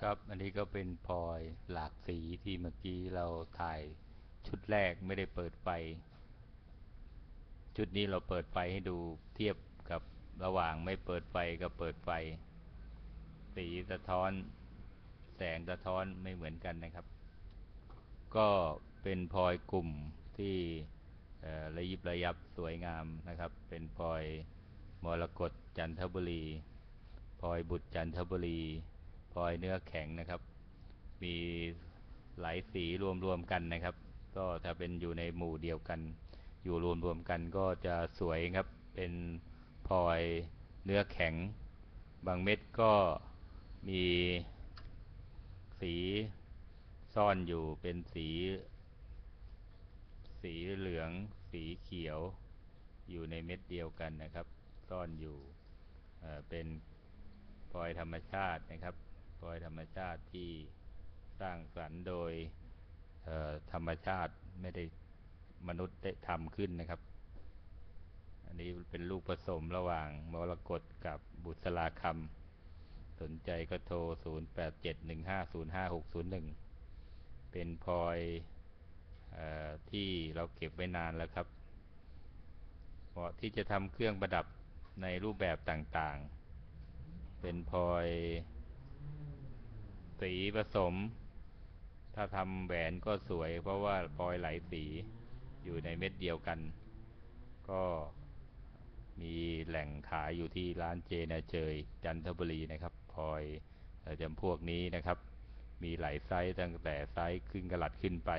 ครับ อันนี้ก็เป็นพลอยหลากสีที่เมื่อกี้เราถ่ายชุดแรกไม่ได้เปิดไฟ ชุดนี้เราเปิดไฟให้ดูเทียบกับระหว่างไม่เปิดไฟกับเปิดไฟ สีสะท้อน แสงสะท้อนไม่เหมือนกันนะครับ ก็เป็นพลอยกลุ่มที่เอ่อระยิบระยับสวยงามนะครับ เป็นพลอยมรกตจันทบุรีพลอยบุตรจันทบุรี อยเนื้อแข็งนะครับ มีหลายสีรวมๆกันนะครับ ก็ถ้าเป็นอยู่ในหมู่เดียวกัน อยู่รวมๆกันก็จะสวยครับ เป็นพลอยเนื้อแข็ง บางเม็ดก็มีสีซ่อนอยู่เป็นสี สีเหลือง สีเขียว อยู่ในเม็ดเดียวกันนะครับ ซ่อนอยู่เเป็นพลอยธรรมชาตินะครับ พลอยธรรมชาติที่สร้างสรรค์โดยธรรมชาติไม่ได้มนุษย์ได้ทำขึ้นนะครับ อันนี้เป็นลูกผสมระหว่างมรกตกับบุษราคำสนใจก็โทร 0871505601 เป็นพลอยออที่เราเก็บไว้นานแล้วครับ เหมาะที่จะทำเครื่องประดับในรูปแบบต่างๆ เป็นพลอย สีผสม ถ้าทำแหวนก็สวย เพราะว่าพลอยไหลสีอยู่ในเม็ดเดียวกัน ก็มีแหล่งขายอยู่ที่ร้านเจนาเจย จันทบุรีนะครับพลอยเอ่อจำพวกนี้นะครับ มีหลายไซส์ตั้งแต่ไซส์ครึ่งกะลัดขึ้นไป